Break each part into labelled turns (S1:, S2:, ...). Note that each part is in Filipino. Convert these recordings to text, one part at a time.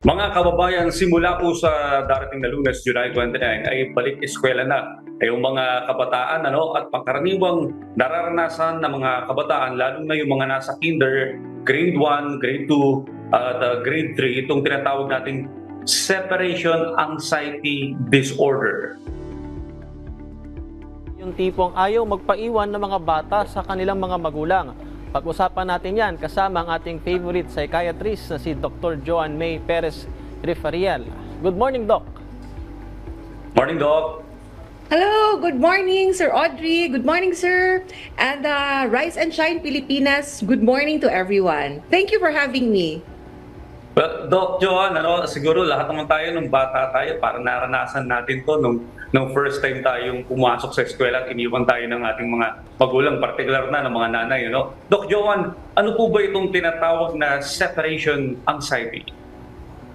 S1: Mga kababayan, simula po sa darating na lunes, July 29, ay balik eskwela na ay yung mga kabataan ano, at pangkaraniwang nararanasan ng mga kabataan, lalo na yung mga nasa kinder, grade 1, grade 2, at uh, grade 3, itong tinatawag nating separation anxiety disorder.
S2: Yung tipong ayaw magpaiwan ng mga bata sa kanilang mga magulang. Pag-usapan natin yan kasama ang ating favorite psychiatrist na si Dr. Joan May Perez Refarial. Good morning, Doc.
S1: Morning, Doc.
S3: Hello, good morning, Sir Audrey. Good morning, sir. And uh, Rise and Shine Pilipinas, good morning to everyone. Thank you for having me.
S1: Well, Doc Joan, ano, siguro lahat naman tayo nung bata tayo, parang naranasan natin to nung, nung first time tayong pumasok sa eskwela at iniwan tayo ng ating mga magulang, particular na ng mga nanay. Ano? Doc Joan, ano po ba itong tinatawag na separation anxiety?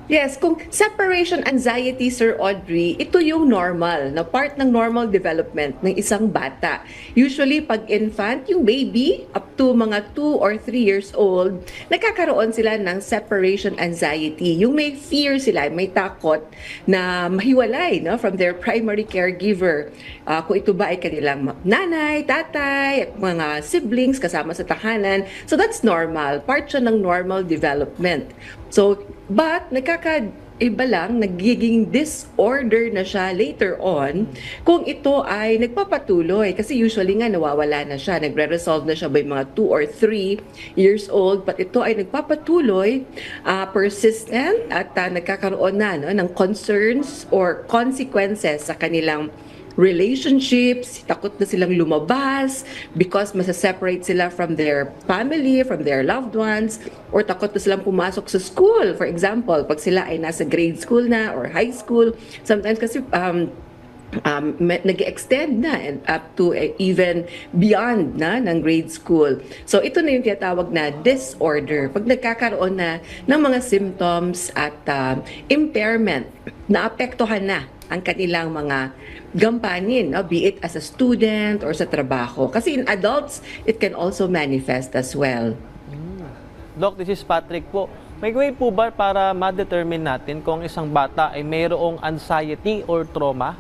S3: Yes, kung separation anxiety, Sir Audrey, ito yung normal, na part ng normal development ng isang bata. Usually, pag infant, yung baby, up to mga 2 or 3 years old, nagkakaroon sila ng separation anxiety. Yung may fear sila, may takot na mahiwalay no, from their primary caregiver. Ah, kung ito ba ay kanilang nanay, tatay, at mga siblings kasama sa tahanan. So that's normal. Part siya ng normal development. So, but nagkaka iba lang, nagiging disorder na siya later on kung ito ay nagpapatuloy. Kasi usually nga nawawala na siya, nagre-resolve na siya by mga 2 or 3 years old. But ito ay nagpapatuloy, ah, persistent at ah, nagkakaroon na no, ng concerns or consequences sa kanilang relationships, takot na silang lumabas because masa-separate sila from their family, from their loved ones, or takot na silang pumasok sa school. For example, pag sila ay nasa grade school na or high school, sometimes kasi um, um, nag extend na and up to eh, even beyond na ng grade school. So ito na yung tinatawag na disorder. Pag nagkakaroon na ng mga symptoms at um, impairment, naapektuhan na ang kanilang mga gampanin, no? be it as a student or sa trabaho. Kasi in adults, it can also manifest as well.
S2: Doc, this is Patrick po. May way po ba para ma-determine natin kung isang bata ay mayroong anxiety or trauma?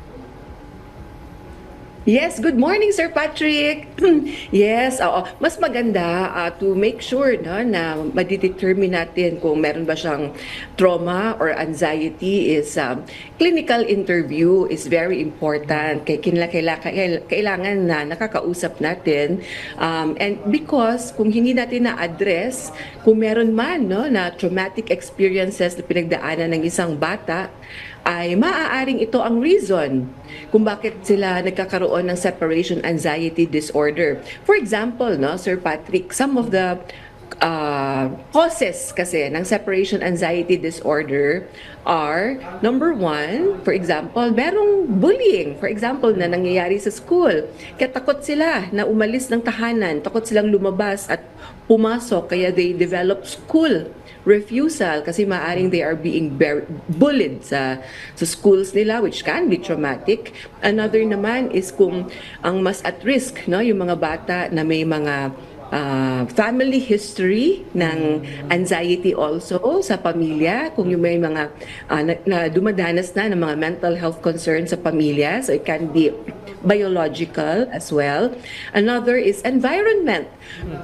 S3: Yes, good morning Sir Patrick. yes, oo. Mas maganda ah, to make sure no, na madidetermine natin kung meron ba siyang trauma or anxiety is um, clinical interview is very important. Kaya kinla- kaila- kail- kailangan na nakakausap natin. Um, and because kung hindi natin na-address, kung meron man no, na traumatic experiences na pinagdaanan ng isang bata, ay maaaring ito ang reason kung bakit sila nagkakaroon ng separation anxiety disorder. For example, no, Sir Patrick, some of the uh, causes kasi ng separation anxiety disorder are number one, for example, merong bullying, for example, na nangyayari sa school. Kaya takot sila na umalis ng tahanan, takot silang lumabas at pumasok, kaya they develop school refusal kasi maaring they are being bullied sa sa schools nila which can be traumatic. Another naman is kung ang mas at risk no yung mga bata na may mga ah, family history ng anxiety also sa pamilya. Kung yung may mga ah, na, na dumadanas na ng mga mental health concerns sa pamilya so it can be biological as well. Another is environment.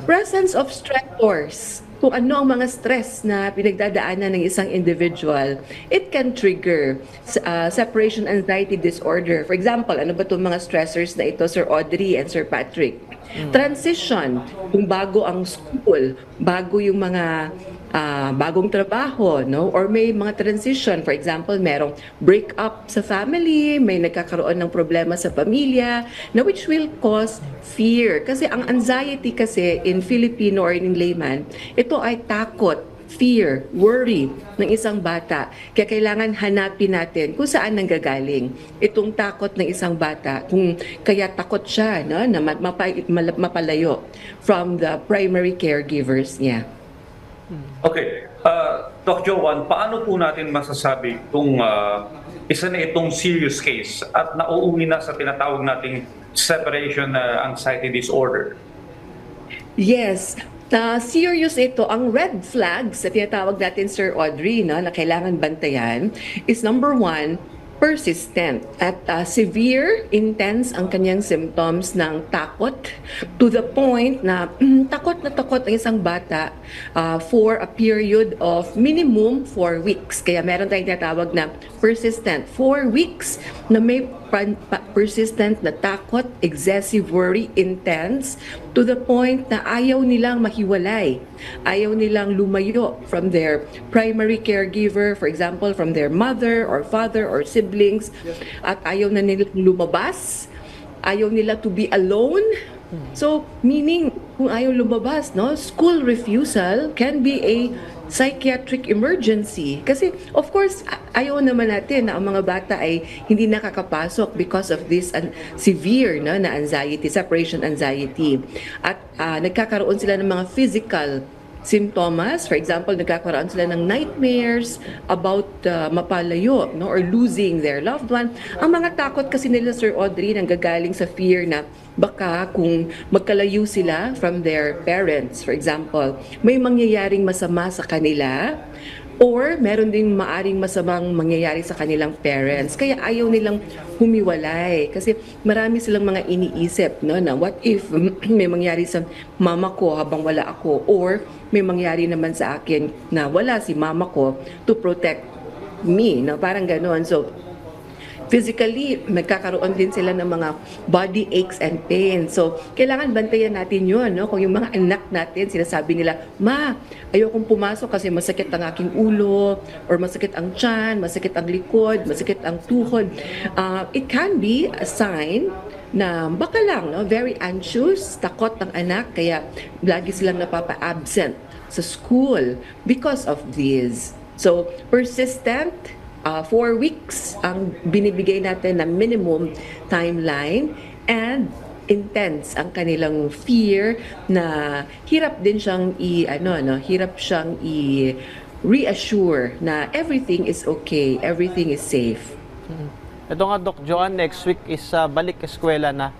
S3: Presence of stressors kung ano ang mga stress na pinagdadaanan ng isang individual, it can trigger uh, separation anxiety disorder. For example, ano ba itong mga stressors na ito, Sir Audrey and Sir Patrick? Transition, kung bago ang school, bago yung mga ah, bagong trabaho, no? Or may mga transition, for example, merong break up sa family, may nagkakaroon ng problema sa pamilya, na which will cause fear. Kasi ang anxiety kasi in Filipino or in layman, ito ay takot, fear, worry ng isang bata. Kaya kailangan hanapin natin kung saan nanggagaling itong takot ng isang bata. Kung kaya takot siya no, na mapalayo from the primary caregivers niya.
S1: Okay. Uh, Doc Joan, paano po natin masasabi kung uh, isa na itong serious case at nauuwi na sa tinatawag nating separation uh, anxiety disorder?
S3: Yes. Na serious ito, ang red flags na tinatawag natin Sir Audrey no, na kailangan bantayan is number one, persistent at uh, severe, intense ang kanyang symptoms ng takot to the point na mm, takot na takot ang isang bata uh, for a period of minimum 4 weeks. Kaya meron tayong tinatawag na persistent. 4 weeks na may persistent na takot, excessive worry, intense, to the point na ayaw nilang mahiwalay. Ayaw nilang lumayo from their primary caregiver, for example, from their mother or father or siblings, at ayaw na nilang lumabas, ayaw nila to be alone. So, meaning, kung ayaw lumabas, no, school refusal can be a psychiatric emergency. Kasi, of course, ayaw naman natin na ang mga bata ay hindi nakakapasok because of this an- severe no, na anxiety, separation anxiety. At ah, nagkakaroon sila ng mga physical symptoms. For example, nagkakaroon sila ng nightmares about uh, mapalayo no, or losing their loved one. Ang mga takot kasi nila, Sir Audrey, nanggagaling sa fear na baka kung magkalayo sila from their parents, for example, may mangyayaring masama sa kanila or meron ding maaring masamang mangyayari sa kanilang parents. Kaya ayaw nilang humiwalay. Kasi marami silang mga iniisip no na what if may mangyari sa mama ko habang wala ako? Or may mangyari naman sa akin na wala si mama ko to protect me no? Parang ganoon so physically, magkakaroon din sila ng mga body aches and pains. So, kailangan bantayan natin yun, no? Kung yung mga anak natin, sinasabi nila, Ma, ayokong pumasok kasi masakit ang aking ulo, or masakit ang tiyan, masakit ang likod, masakit ang tuhod. Uh, it can be a sign na baka lang, no? very anxious, takot ang anak, kaya lagi silang napapa-absent sa school because of this. So, persistent, uh, four weeks ang binibigay natin na minimum timeline and intense ang kanilang fear na hirap din siyang i ano no hirap siyang i reassure na everything is okay everything is safe
S2: Ito nga, Doc Joan, next week is uh, balik eskwela na.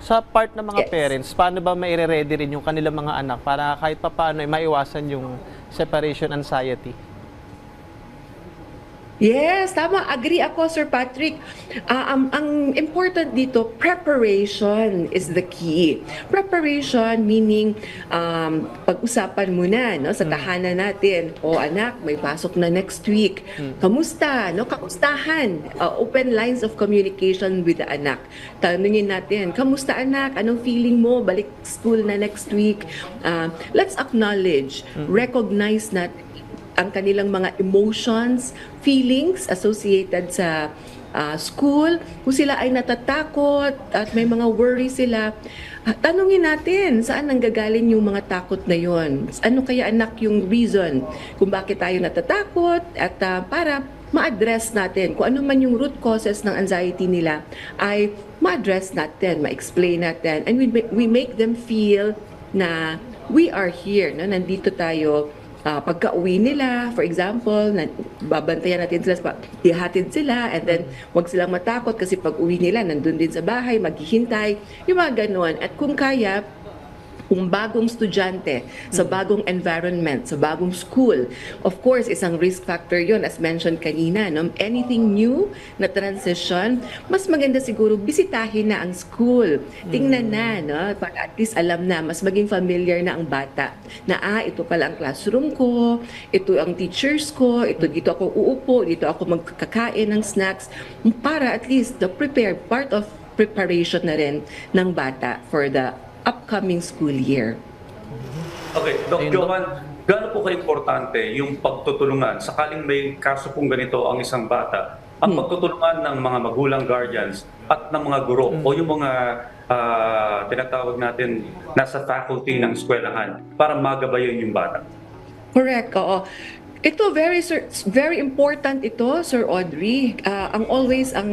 S2: Sa part ng mga
S3: Yes.
S2: parents, paano ba maire-ready rin yung kanilang mga anak para kahit pa paano ay maiwasan yung separation anxiety?
S3: Yes, tama. Agree ako, Sir Patrick. Ah, ang, ang important dito, preparation is the key. Preparation meaning um, pag-usapan muna no, sa tahanan natin. O anak, may pasok na next week. Kamusta? No? Kamustahan. Ah, open lines of communication with the anak. Tanungin natin, kamusta anak? Anong feeling mo? Balik school na next week. Ah, let's acknowledge, recognize natin ang kanilang mga emotions, feelings associated sa ah, school, kung sila ay natatakot at may mga worry sila, ah, tanungin natin saan nanggagaling yung mga takot na yon. Ano kaya anak yung reason kung bakit tayo natatakot at ah, para ma-address natin kung ano man yung root causes ng anxiety nila ay ma-address natin, ma-explain natin and we, we make them feel na we are here, no? nandito tayo Ah, pagka-uwi nila, for example, na, babantayan natin sila, ihatid sila, and then wag silang matakot kasi pag uwi nila, nandun din sa bahay, maghihintay, yung mga ganun. At kung kaya, kung bagong estudyante sa bagong environment, sa bagong school, of course, isang risk factor yon as mentioned kanina. No? Anything new na transition, mas maganda siguro bisitahin na ang school. Tingnan na, no? para at least alam na, mas maging familiar na ang bata na ah, ito pala ang classroom ko, ito ang teachers ko, ito dito ako uupo, dito ako magkakain ng snacks, para at least the prepared part of preparation na rin ng bata for the upcoming school year.
S1: Okay, Doc. Johan, gaano po ka-importante yung pagtutulungan? Sakaling may kaso pong ganito ang isang bata, ang pagtutulungan ng mga magulang guardians at ng mga guro o yung mga ah, tinatawag natin nasa faculty ng eskwelahan para magabayan yung bata.
S3: Correct, oo. Ito very sir, very important ito, Sir Audrey. Ah, ang always ang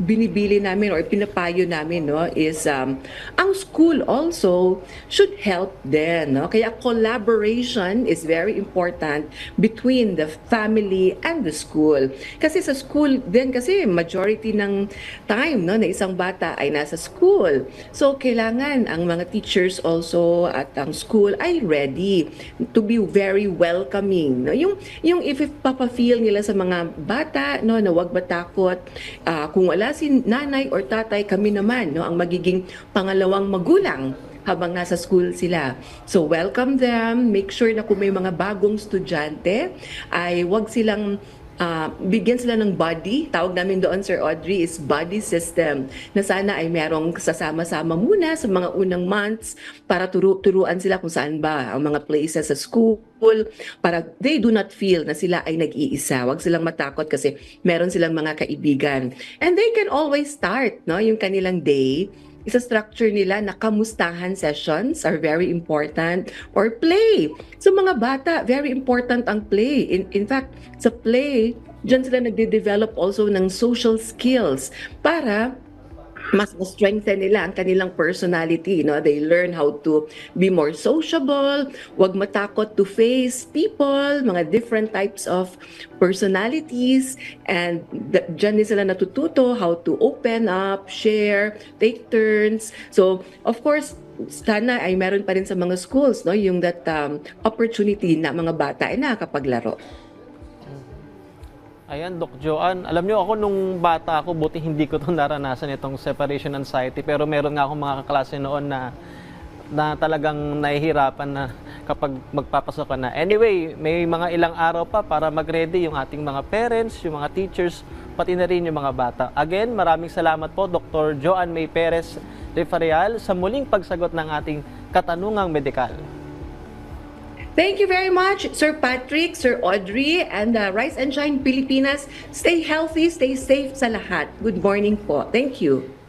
S3: binibili namin or pinapayo namin no is um, ang school also should help din no? Kaya collaboration is very important between the family and the school. Kasi sa school din kasi majority ng time no na isang bata ay nasa school. So kailangan ang mga teachers also at ang school ay ready to be very welcoming no? Yung yung if ipapafeel nila sa mga bata no na wag matakot Ah, kung wala si nanay or tatay kami naman no ang magiging pangalawang magulang habang nasa school sila. So welcome them, make sure na kung may mga bagong estudyante ay wag silang ah, bigyan sila ng body. Tawag namin doon, Sir Audrey, is body system. Na sana ay merong sasama-sama muna sa mga unang months para turu turuan sila kung saan ba ang mga places sa school para they do not feel na sila ay nag-iisa. Huwag silang matakot kasi meron silang mga kaibigan. And they can always start no, yung kanilang day isa structure nila na kamustahan sessions are very important or play. So mga bata, very important ang play. In, in fact, sa play, dyan sila nagde-develop also ng social skills para mas ma-strengthen nila ang kanilang personality. No? They learn how to be more sociable, wag matakot to face people, mga different types of personalities, and dyan din sila natututo how to open up, share, take turns. So, of course, sana ay meron pa rin sa mga schools no yung that um, opportunity na mga bata ay nakakapaglaro.
S2: Ayan, Doc Joanne. Alam niyo ako nung bata ako, buti hindi ko to naranasan itong separation anxiety. Pero meron nga akong mga kaklase noon na na talagang nahihirapan na kapag magpapasok ka na. Anyway, may mga ilang araw pa para mag-ready yung ating mga parents, yung mga teachers, pati na rin yung mga bata. Again, maraming salamat po Dr. Joanne May Perez Refarial sa muling pagsagot ng ating katanungang medikal.
S3: Thank you very much, Sir Patrick, Sir Audrey, and uh, Rise and Shine Pilipinas. Stay healthy, stay safe sa lahat. Good morning po. Thank you.